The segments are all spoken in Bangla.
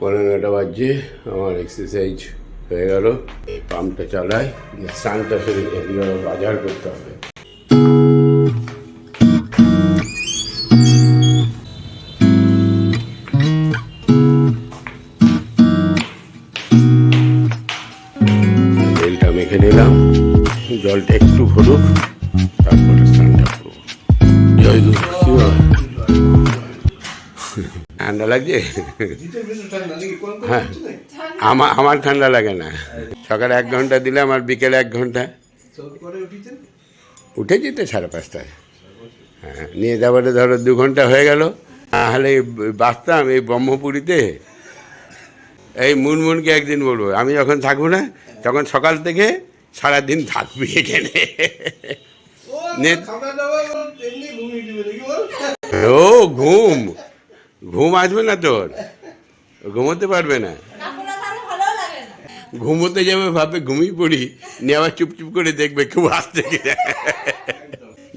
পনেরোটা বাজছে আমার এক্সারসাইজ হয়ে গেল। এই পাম্পটা চালাই স্নানটা শরীর বাজার করতে হবে। হ্যাঁ আমার আমার ঠান্ডা লাগে না। সকালে এক ঘণ্টা দিলে আমার বিকেলে এক ঘণ্টা। উঠেছি তো সাড়ে পাঁচটায়। হ্যাঁ নিয়ে যাবারে ধরো দু ঘণ্টা হয়ে গেল। তাহলে বাঁচতাম এই ব্রহ্মপুরীতে এই মুনমুনকে একদিন বলব। আমি যখন থাকব না তখন সকাল থেকে সারাদিন থাকবি এখানে। ও ঘুম। ঘুম আসবে না তোর? ঘুমোতে পারবে না। ঘুমোতে যাবে ভাবে ঘুমিয়ে পড়ি। নিয়ে আবার চুপচুপ করে দেখবে কেউ আসতে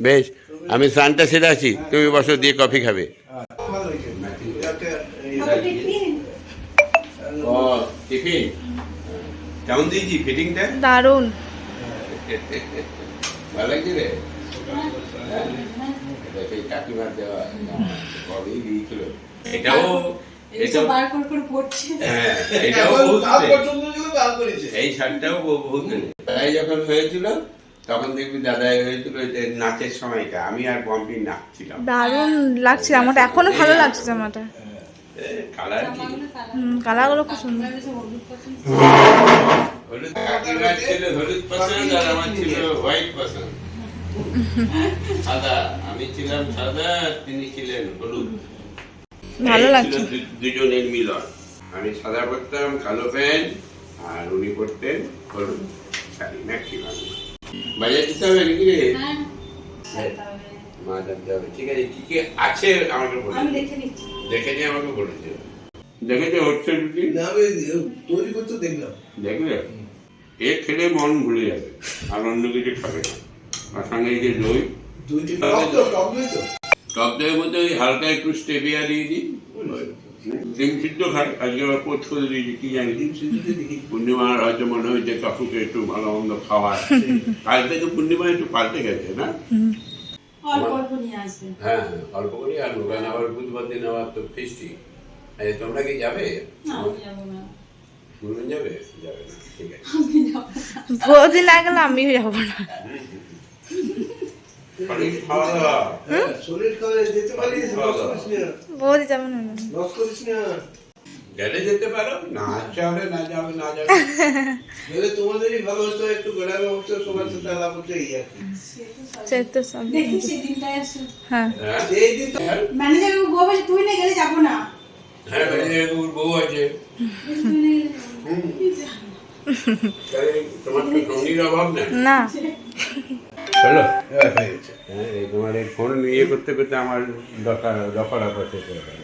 বেশ আমি স্নানটা সেরে আছি তুমি বসো দিয়ে কফি খাবে। টিফিন? কেমন দিয়েছি? ফিটিংটা? দারুণ। ভালো লাগছে রে? কাকিমার দেওয়া। কবেই দিয়েছিল? এটাও এটাও বার করে করে পড়ছে। হ্যাঁ এটাও এই শার্টটাও বহুত দিন। যখন হয়েছিল তখন দেখবি দাদাই হয়েছিল নাচের সময়টা। আমি আর পম্পি নাচছিলাম। দারুণ লাগছে আমারটা। এখনও ভালো লাগছে জামাটা কালার কি? কালারগুলো খুব সুন্দর। হলুদ কাকিমার ছিল হলুদ পছন্দ আর আমার ছিল হোয়াইট পছন্দ। সাদা আমি ছিলাম সাদা তিনি ছিলেন হলুদ। ভালো লাগছে। দুজনের মিলন। আমি সাদা পরতাম কালো প্যান্ট আর উনি পরতেন হলুদ শাড়ি ম্যাক্সিমাম বাজার দিতে হবে নাকি রে? হ্যাঁ। মা জানতে হবে। ঠিক আছে কি কি আছে আমাকে বলে দেখে নিয়ে আমাকে বলে দিও। দেখেছ হচ্ছে রুটি? না তৈরি করতে দেখলাম। দেখলে? এ খেলে মন ভুলে যাবে আর অন্য কিছু খাবে না। আর সঙ্গে এই যে দই। দই তো। টক দইয়ের মধ্যে ওই হালকা একটু স্টেভিয়া দিয়ে দিই। ডিম সিদ্ধ খাই আজকে আবার পোস্ট করে দিয়েছি কি জানি ডিম সিদ্ধতে দেখি। পূর্ণিমার হয়তো মনে হয়েছে কাকুকে একটু ভালো মন্দ খাওয়ার। কাল থেকে পূর্ণিমা একটু পাল্টে গেছে না? হ্যাঁ অল্প করে আনব কারণ আবার বুধবার দিন আবার তো ফিস্টি তোমরা কি যাবে? না আমি যাব না। যাবে? ঠিক আছে। আমি বহুদিন না গেলে যাব না। যাব না। গেলে যেতে পারো না হলে না যাবে না যাবে। গেলে তোমাদেরই ভালো হতো একটু বেড়াবে হতো সবার সাথে আলাপ হতো এই আর কি। সে তো সব। দেখি সেই দিনটাই আসুন হ্যাঁ। হ্যাঁ? সেই দিন ম্যানেজার বউ বলছে তুই না গেলে যাব না। হ্যাঁ ম্যানেজার বউ আছে। যাব তোমার তো সঙ্গীর অভাব নেই না। চলো। হ্যাঁ, হয়ে গেছে। হ্যাঁ তোমার এই ফোন ইয়ে করতে করতে আমার দরকার দফার আপা শেষ হয়ে গেল।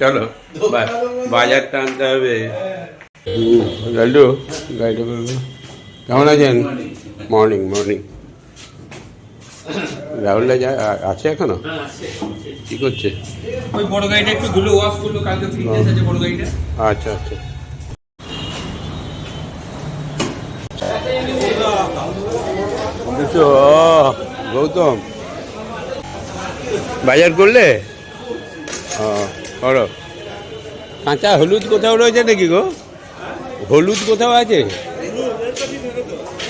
চলো বা- বাজারটা আনতে হবে। লাল্ডু গাড়িটা করব কেমন আছেন? Morning morning. রাহুলদা যা আছে এখনও? কি করছে? ওই বড় গাড়িটা একটু ধুলো ওয়াশ করল কালকে ফিটনেস আছে বড় গাড়িটা। আচ্ছা আচ্ছা। ও, গৌতম। বাজার করলে? করো। কাঁচা হলুদ কোথাও রয়েছে নাকি গো? হলুদ কোথাও আছে?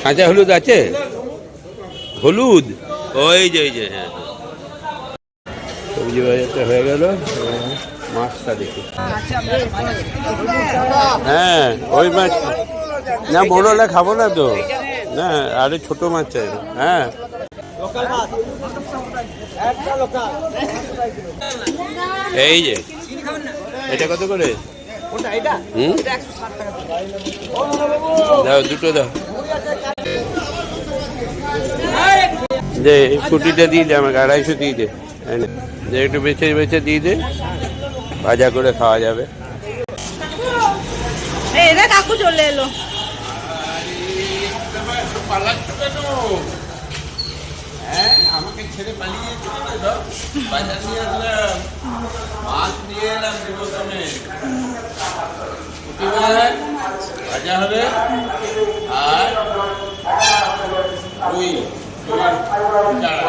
কাঁচা হলুদ আছে? হলুদ? ওই যে ওই যে হ্যাঁ হ্যাঁ। সবজি বাজারটা হয়ে গেল। মাছটা দেখি। হ্যাঁ ওই মাছ। না বড় খাব না তো। না আরে ছোট মাছ চাই। হ্যাঁ। এই যে, এটা কত করে? হুম? দাও, দুটো দাও। এই কুটিটা দিয়ে দে আমাকে, আড়াইশো দিয়ে দে। দে, একটু বেছে বেছে দিয়ে দে। ভাজা করে খাওয়া যাবে। কাকু চলে এলো। হ্যাঁ আমাকে ছেড়ে পালিয়ে চলে গেল বাজার নিয়ে আসলাম মাছ নিয়ে এলাম দেবো ভেটকি মাছ ভাজা হবে? আর রুই। রুইয়ের চারা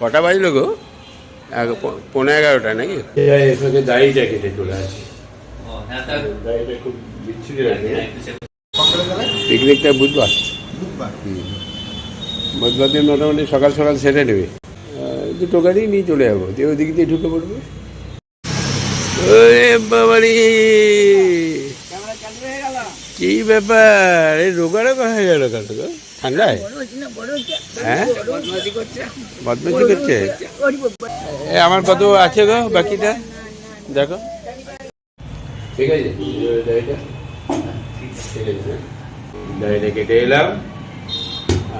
কটা বাজলো গো? পনেরো এগারোটা নাকি? এখানে দাড়িটা কেটে চলে আসি। বিচ্ছিরি লাগে। পিকনিকটা বুধবার। বুধবার। দিন মোটামুটি সকাল সকাল সেরে নেবে। দুটো গাড়ি নিয়ে চলে যাব। দিয়ে ওদিক দিয়ে ঢুকে পড়বে। ওরে বাবারি! কি ব্যাপার? এই রোগা রোগা হয়ে গেল কেন ঠান্ডায় হ্যাঁ? করছে? এ আমার কত আছে গো বাকিটা? দেখো। ঠিক আছে দাড়িটা কেটে এলাম।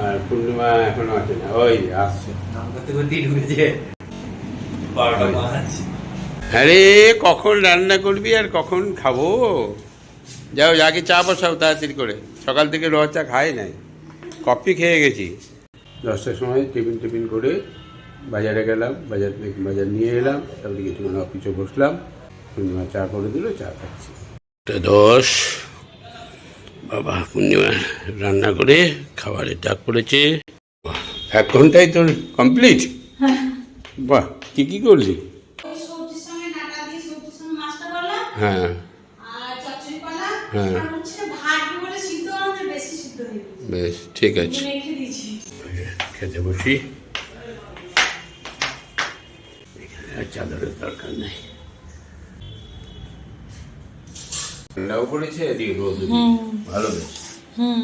আর পূর্ণিমা এখনও আছে না। ওই আসছে। আরে কখন রান্না করবি আর কখন খাব? যাও আগে চা বসাও তাড়াতাড়ি করে। সকাল থেকে র চা খাই নাই। কফি খেয়ে গেছি। দশটার সময় টিফিন টিফিন করে বাজারে গেলাম বাজার থেকে বাজার নিয়ে এলাম তারপরে কিছুক্ষণ অফিসে বসলাম পূর্ণিমা চা করে দিল চা খাচ্ছি। দশ বাবা পূর্ণিমা রান্না করে খাবারের ডাক পড়েছে। বাহ, এক ঘন্টায় তোর কমপ্লিট বাহ কি কি করলি? হ্যাঁ। সঙ্গে বেশ ঠিক আছে। খেতে বসি। চাদরের দরকার নেই। ঠান্ডাও পড়েছে এদিকে রোদ ভালো বেশ। হুম।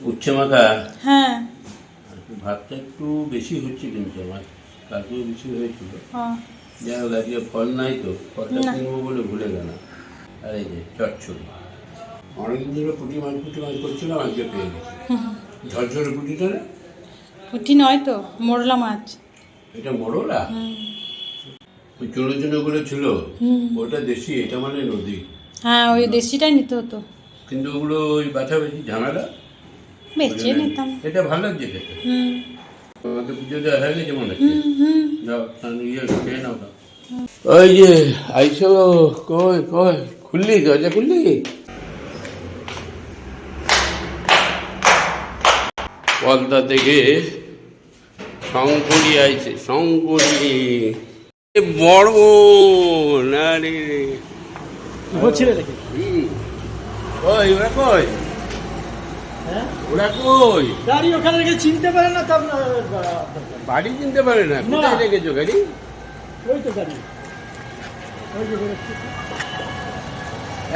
উচ্ছে মাখা হ্যাঁ। ভাতটা একটু বেশি হচ্ছে কিন্তু আমার। কালকেও বেশি হয়েছিল। হ্যাঁ। যাই হোক আজকে ফল নাই তো ফলটা কিনবো বলে ভুলে গেলাম। আর এই যে চচ্চড়ি। অনেকদিন ধরে পুঁটি মাছ পুঁটি মাছ করছিলাম আজকে পেয়ে গেছি। ঝরঝরে পুঁটিটা না পুঁটি নয় তো মোরলা মাছ। এটা মরলা? ওই চুনো ছিল? ওটা দেশি এটা মানে নদী। হ্যাঁ ওই দেশিটাই নিতে হতো। কিন্তু ওগুলো ওই বাছা বেশি ঝামেলা নিতাম। এটা ভালো লাগছে খেতে। পুজো দেওয়া হয়ে গেছে মনে হচ্ছে ইয়ে খেয়ে নাও। ওই যে আইসো কই কই খুললি দরজা খুললি? পদ্মা থেকে শঙ্করী আইছে শঙ্করী। বড় হচ্ছিল হুম। কই ওরা কই? হ্যাঁ? ওরা কই? গাড়ি ওখানে রেখে চিনতে পারে না তো বাড়ি চিনতে পারে না? কোথায় রেখেছো গাড়ি? ওই তো গাড়ি। ওই যে বেরোচ্ছে।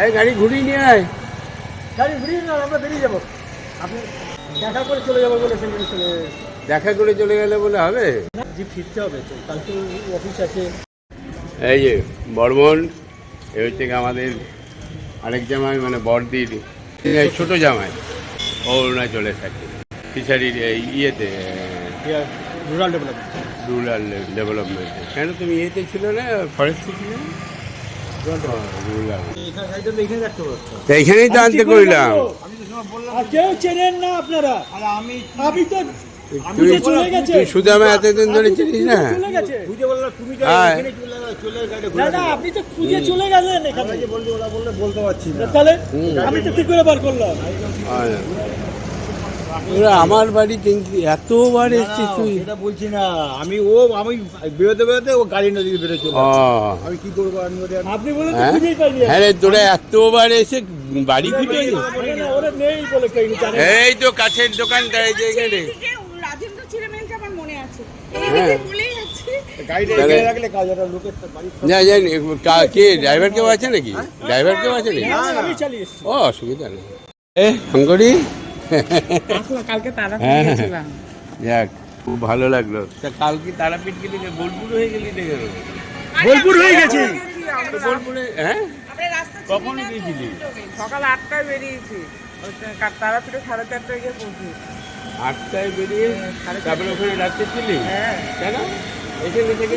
এই গাড়ি ঘুরিয়ে নিয়ে আয়। গাড়ি ঘুরিয়ে না আমরা বেরিয়ে যাব। আপনি দেখা করে চলে যাব বলে সেখানে চলে দেখা করে চলে গেলে বলে হবে? জি ফিরতে হবে তো কালকে অফিস আছে। এই যে বর্মন এ হচ্ছে আমাদের আরেক জামাই মানে বড়দির এই ছোট জামাই। ও অরুণাচলে থাকে। ফিশারির ইয়েতে রুরাল ডেভেলপমেন্ট রুরাল ডেভেলপমেন্টে কেন তুমি ইয়েতে ছিল না ফরেস্টে ছিল এইখানেই তো আনতে করিলাম আর কেউ চেনেন না আপনারা। আমি আমি তো তুই তো চলে গেছে। তুই সুদামে এতদিন ধরে চিনিস না? চলে গেছে। বুঝে বলল তুমি তো আয়। এখানে চলে চলে গাড়ি না না আপনি তো খুঁজে চলে গেলেন এখানে বলতে ওরা বললে বলতে পারছি তাহলে আমি তো কি করে বার করলাম। ওরা আমার বাড়ি কিন্তু এতবার এসছিস তুই। এটা বলছি না। আমি ও আমি বেরোতে বেরোতে ও গাড়ি নদীতে বেরো চলে ও। আমি কি করব আপনি বলে হ্যাঁ? হ্যাঁ তোরা এতবার এসে বাড়ি খুঁজে। এই তো কাছের দোকানটা এই যে এখানে। হ্যাঁ। কে ড্রাইভার কেউ আছে নাকি? ড্রাইভার কেউ আছে নাকি? ও অসুবিধা নেই। এ কালকে তারা হ্যাঁ। যাক খুব ভালো লাগল। তা কাল কি তারাপীঠ গেলি? বোলপুর হয়ে গেলি কেন বোলপুর হয়ে গেছি। বোলপুরে হ্যাঁ? কখন গিয়েছিলি? সকাল আটটায় বেরিয়েছি। ওই তারাপীঠে সাড়ে চারটায় গিয়ে পৌঁছি আটটায় বেরিয়ে তারপরে ওখানে রাত্রে ছিলি? হ্যাঁ। কেন? এখানে থেকে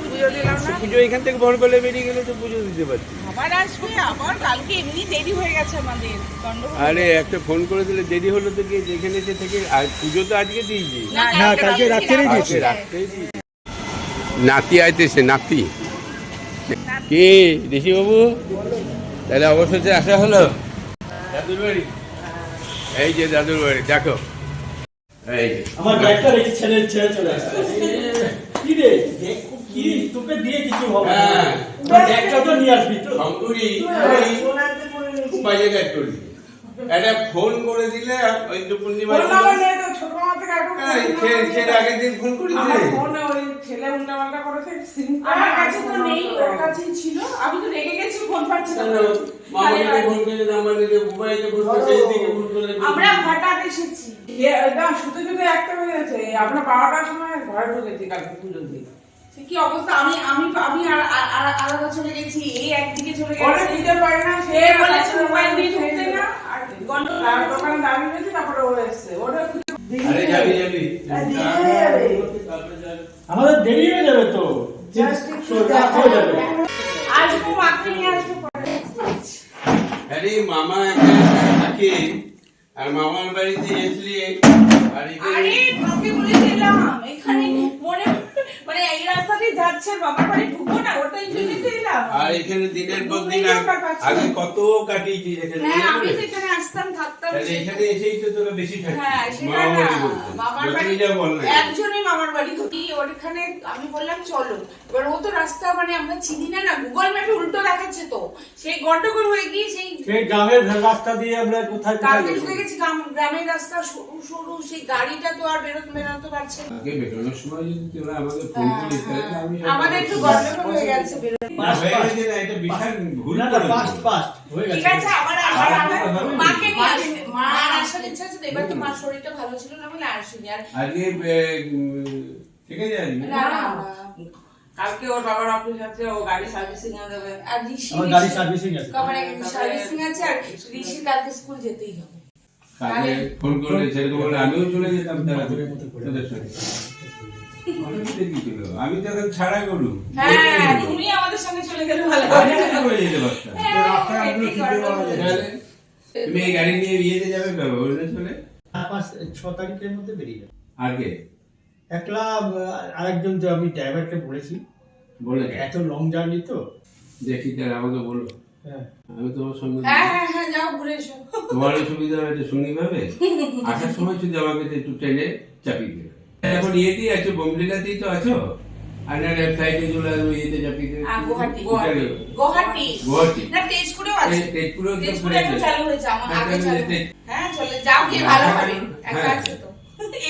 পুজো দিলাম না। পুজো এখান থেকে ভোরবেলা বেরিয়ে গেলে তো পুজো দিতে পারতি। আবার আসবে আবার কালকে এমনি দেরি হয়ে গেছে আমাদের। আরে একটা ফোন করে দিলে দেরি হলো তো গিয়ে যেখানে এসে থেকে আর পুজো তো আজকে দিয়েছি। না কালকে রাত্রেই দিয়েছি। রাত্রেই দিয়েছি। নাতি আইতেছে নাতি কি ঋষিবাবু তাহলে অবশেষে আসা হলো? দাদুর বাড়ি? এই যে দাদুর বাড়ি দেখো। এই আমার ব্যাগটা রেখে ছেড়ে ছেড়ে চলে আসছে। কি রে? কি তোকে দিয়ে কিছু হবে না। হ্যাঁ। তো নিয়ে আসবি তো। শঙ্করী খুব বাজে কাজ একটা ফোন করে দিলে ওই তো পূর্ণিমা আগের দিন ফোন ওই ছেলে উল্টাপাল্টা করেছে আমার কাছে তো নেই ওর কাছেই ছিল। আমি তো রেগে গেছি ফোন পাচ্ছি না। আমরা হঠাৎ এসেছি। একটা বেজেছে। আমরা বারোটার সময় ঘরে ঢুকেছি কালকে কি অবস্থা? আমি আমি আমি আলাদা চলে গেছি এই একদিকে চলে ওরা দিতে পারে না সে বলেছে মোবাইল নিয়ে ঢুকতে না। আর গন্ডগোল তার দোকানে দাঁড়িয়ে তারপরে ও এসছে। যাবি আমাদের দেরি হয়ে যাবে তো। আরে মামা থাকে। আর মামার বাড়িতে এসলি আর এখানে মনে রাস্তা দিয়ে যাচ্ছে বাবার বাড়ি ঢুকবো না ওটাই জন্যই এলাম আর এখানে দিনের পর দিন আগে- আগে কত কাটিয়েছি এখানে হ্যাঁ আমি তো এখানে আসতাম থাকতাম তাহলে এখানে এসেই তো তোরা বেশি থাকিস হ্যাঁ সেটা না বাড়ি বাড়ি যতই যা বল না একজনই মামার বাড়ি কি ওখানে আমি বললাম চলো। এবার ও তো রাস্তা মানে আমরা চিনি না না গুগল ম্যাপে উল্টো দেখাচ্ছে তো। সেই গন্ডগোল হয়ে গিয়ে সেই সেই গ্রামের রাস্তা দিয়ে আমরা কোথায় গেছি? ঢুকে গেছি গ্রামের রাস্তা সরু সরু সেই গাড়িটা তো আর বেরোতে বেরোতে পারছে না। বেরোনোর সময় যদি তোরা আমাকে ফোন আমি সব- আমাদের একটু গন্ডগোল হয়ে গেছে বেরোতে না, গেছে না, এটা বিশাল ভুল না না করেছি। পাস্ট পাস্ট ঠিক আছে আবার আবার আবার মাকে নিয়ে মা আসার ইচ্ছা আছে এবার তো মার শরীরটা ভালো ছিল না বলে আসেনি। আর আজকে এ, উম, ঠিক আছে না? না কালকে ওর বাবার অফিস আছে ও গাড়ি সার্ভিসিং এ দেবে আর ঋষি গাড়ি সার্ভিসিং আছে। কমারে সার্ভিসিং আছে আর ঋষি কালকে স্কুল যেতেই হবে। কালকে ফোন করে সেরকম বলে আমিও চলে যেতাম আমি তো এখন ছাড়া করু হ্যাঁ তুমি আমাদের সঙ্গে চলে গেলে ভালো করে যেতে পারতাম? হ্যাঁ, এটাই তুমি এই গাড়ি নিয়ে বিয়েতে যাবে কবে ওখানে চলে আর পাঁচ ছ তারিখের মধ্যে বেরিয়ে যাবে। কে? একলা আরেকজন তো আমি ড্রাইভারকে বলেছি। বলে এত লং জার্নি তো। দেখি তাহলে আমাকে বলো। হ্যাঁ। আমি তোমার সঙ্গে হ্যাঁ হ্যাঁ হ্যাঁ যাও ঘুরে এসো। তোমারও সুবিধা হয়েছে সঙ্গী ভাবে? আসার সময় শুধু আমাকে একটু ট্রেনে চাপিয়ে দেবে এখন ইয়েতেই আছো বোমডিলাতেই তো আছো? আর না সাইডে চলে ইয়েতে চাপিয়ে গুয়াহাটি। গুয়াহাটি গুয়াহাটি। গুয়াহাটি। না তেজপুরেও আছে। তেজপুরেও তো তেজপুরে খুলেছে। এখন চালু হয়েছে আমার হ্যাঁ, আগে চালু। হ্যাঁ চলে যাও গিয়ে ভালো হবে। একা হ্যাঁ। আছে তো।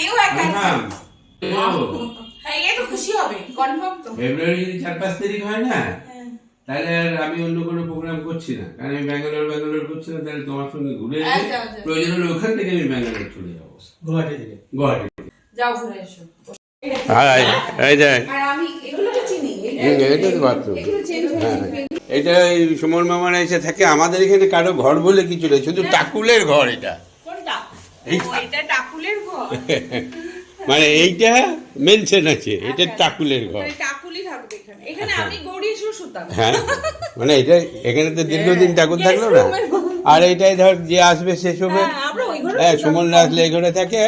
এও একা আছে। হ্যাঁ। হ্যাঁ তো ফেব্রুয়ারি যদি চার পাঁচ তারিখ হয় না? হ্যাঁ। তাহলে আর আমি অন্য কোনো প্রোগ্রাম করছি না। কারণ আমি ব্যাঙ্গালোর ব্যাঙ্গালোর করছি না তাহলে তোমার সঙ্গে ঘুরে আচ্ছা, আচ্ছা। প্রয়োজন হলে ওখান থেকে আমি ব্যাঙ্গালোর চলে যাব। গুয়াহাটি থেকে। গুয়াহাটি। যাও ঘুরে এসো। এই যে। আর আমি এগুলো তো চিনি হুম, এটা এটা এই সুমন মামারা এসে থাকে আমাদের এখানে কারও ঘর বলে কিছু নেই শুধু টাকুলের ঘর এটা। মানে এইটা মেনশন আছে এটা টাকুলের ঘর। এখানে। এখানে শুতাম হ্যাঁ মানে এটা এখানে তো দীর্ঘদিন ঠাকুর থাকল না। আর এটাই ধর যে আসবে সে সময় হ্যাঁ, হ্যাঁ সুমন আসলে ঘরে থাকে।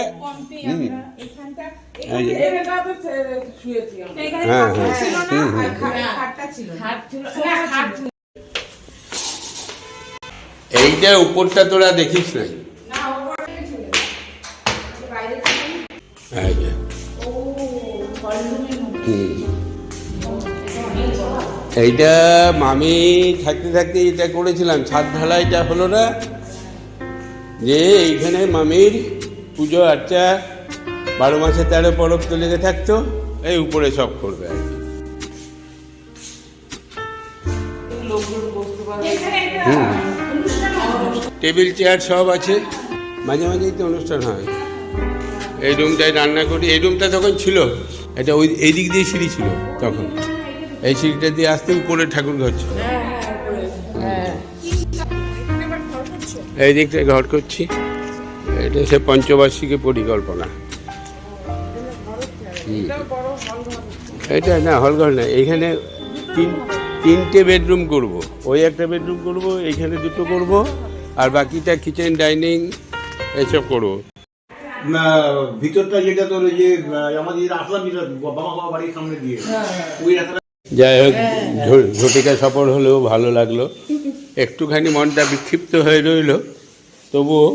খাট ছিল। এইটা উপরটা তোরা দেখিস না না ওপরে ছিল। বাইরে ছিল। এই যে, ও হলরুমের মধ্যে হুম। এইটা মামি থাকতে থাকতে এটা করেছিলাম। ছাদ ঢালাইটা হলো না? যে এইখানে মামির পুজো আর্চা বারো মাসে তেরো পরব তো লেগে থাকতো। এই উপরে সব করবে। আর কি। টেবিল চেয়ার সব আছে। মাঝে মাঝেই তো অনুষ্ঠান হয়। এই রুমটায় রান্না করি। এই রুমটা তখন ছিল। এটা ওই এই দিক দিয়ে সিঁড়ি ছিল তখন। এই সিঁড়িটা দিয়ে আসতে উপরে ঠাকুর ঘর ছিল। এই দিকটায় ঘর করছি। এটা সে পঞ্চবার্ষিকী পরিকল্পনা। এটা না হলঘর না এখানে তিন তিনটে বেডরুম করব। ওই একটা বেডরুম করব এইখানে দুটো করব আর বাকিটা কিচেন ডাইনিং এসব করব। ভিতরটা যেটা তোর যে আমাদের আসলাম যেটা বাবা বাবা বাড়ির সামনে দিয়ে ওই রাস্তাটা যাই হোক ঝটিকা সফল হলেও ভালো লাগল। একটুখানি মনটা বিক্ষিপ্ত হয়ে রইল তবুও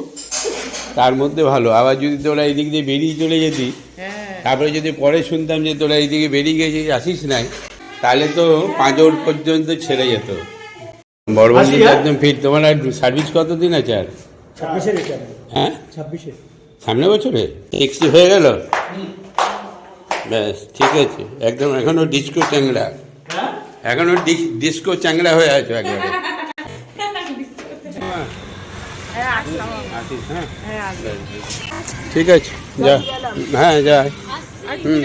তার মধ্যে ভালো। আবার যদি তোরা এদিক দিয়ে বেরিয়ে চলে যেতি তারপরে যদি পরে শুনতাম যে তোরা এইদিকে বেরিয়ে গেছিস আসিস নাই তাহলে তো পাঁচ পাঁচর পর্যন্ত ছেড়ে যেত। বড়বন্দি একদম ফিট তোমার আর সার্ভিস কতদিন আছে আর? হ্যাঁ? ছাব্বিশে। সামনে বছরে? সিক্সটি হয়ে গেল? ব্যাস ঠিক আছে। একদম এখনও ডিস্কো চ্যাংড়া। এখনও ডিস্কো চ্যাংড়া হয়ে আছো একবারে। হ্যাঁ? ঠিক আছে যা হ্যাঁ যাই হুম।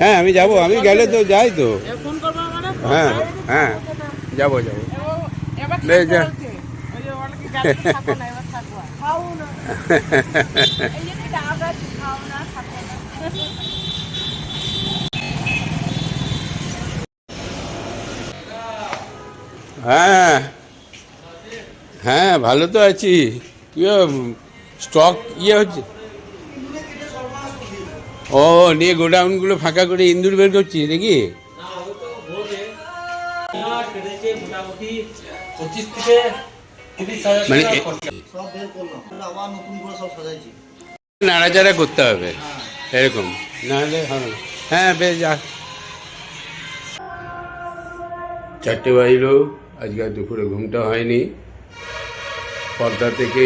হ্যাঁ আমি যাব আমি গেলে তো যাই তো হ্যাঁ হ্যাঁ যাব যাব বেশ যা হ্যাঁ হ্যাঁ ভালো তো আছি। স্টক ইয়ে হচ্ছে। ও, নিয়ে গোডাউনগুলো ফাঁকা করে ইন্দুর বের করছি নাকি? মানে নাড়াচাড়া করতে হবে, এরকম। নাহলে হবে হ্যাঁ বেশ, যা। চারটে বাজলো, আজকে দুপুরে ঘুমটা হয়নি। পর্দা থেকে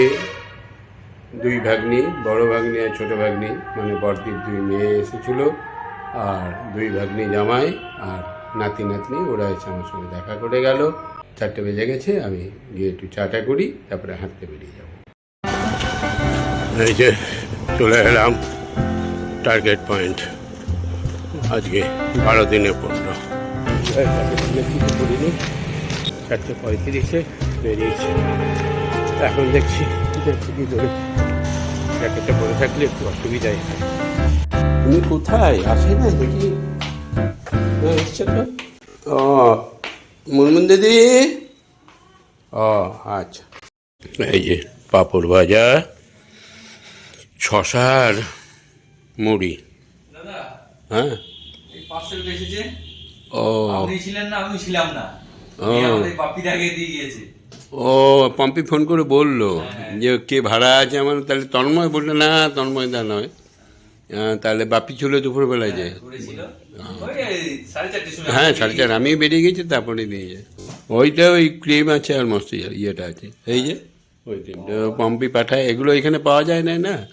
দুই ভাগ্নি বড় ভাগ্নি আর ছোটো ভাগ্নি মানে বরদীপ দুই মেয়ে এসেছিল আর দুই ভাগ্নি জামাই আর নাতি নাতনি ওরা এসে আমার সঙ্গে দেখা করে গেল। চারটে বেজে গেছে আমি গিয়ে একটু চাটা করি তারপরে হাঁটতে বেরিয়ে যাব। এই যে চলে এলাম টার্গেট পয়েন্ট। আজকে বারো দিনে পড়ল। চারটে পঁয়ত্রিশে বেরিয়েছে। এখন দেখছি দেখছি কি ধরেছি জ্যাকেটটা পরে থাকলে একটু অসুবিধাই হয়। তুমি কোথায়? আসে না দেখি ও, এসছে তো? ও মুনমুন দিদি? ও আচ্ছা। এই যে পাঁপড় ভাজা শশার মুড়ি। হ্যাঁ? এই পার্সেল এসেছে ও। আপনি ছিলেন না আমি ছিলাম না। আমাদের বাপিটাকে দিয়ে গিয়েছে। ও পম্পি ফোন করে বলল যে কে ভাড়া আছে আমার? তাহলে তন্ময় বলল না তন্ময় দা নয়। তাহলে বাপি ছিল দুপুরবেলায় যে। সময় হ্যাঁ সাড়ে চার আমি বেরিয়ে গেছি তারপরে নিয়ে যায় ওইটা ওই ক্রিম আছে আর মস্ত ইয়ে- ইয়েটা আছে। এই যে ওই ক্রিমটা পম্পি পাঠায়। এগুলো এখানে পাওয়া যায় না না?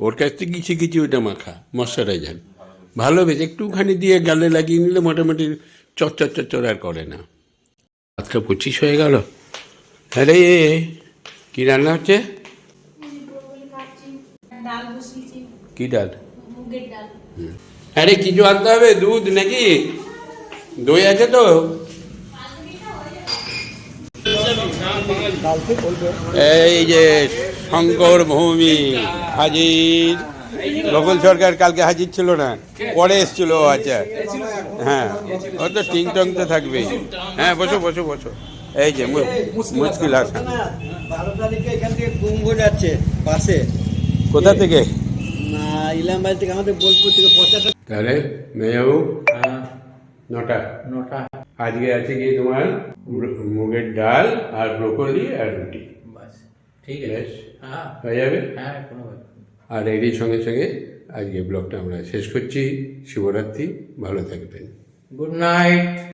ওর কাছ থেকে শিখেছি ওইটা মাখা ময়শ্চারাইজার ভালো বেশ একটুখানি দিয়ে গালে লাগিয়ে নিলে মোটামুটি চচ্চর চচ্চর আর করে না। আজকে পঁচিশ হয়ে গেল। আরে কি রান্না হচ্ছে? কি ডাল? আরে কিছু আনতে হবে, দুধ নাকি? দই আছে তো। এই যে শঙ্কর ভৌমি হাজির। রকুল সরকার কালকে হাজির ছিল না, পরে এসছিল আচ্ছা। হ্যাঁ ও তো টিং টং তো থাকবেই। হ্যাঁ বসো বসো বসো। এই যে মুশকিল হাসান বারো তারিখে এখান থেকে কুম্ভ যাচ্ছে বাসে কোথা থেকে? না ইলামবাড়ি থেকে আমাদের বোলপুর থেকে পঁচাত্তর তাহলে মেয়েবাবু নটা। নটা। আজকে আছে কি তোমার মুগের ডাল আর ব্রোকলি আর রুটি। ঠিক বেশ। হ্যাঁ। হয়ে যাবে? হ্যাঁ। আর এরই সঙ্গে সঙ্গে আজকে ব্লগটা আমরা শেষ করছি। শিবরাত্রি ভালো থাকবেন। Good night.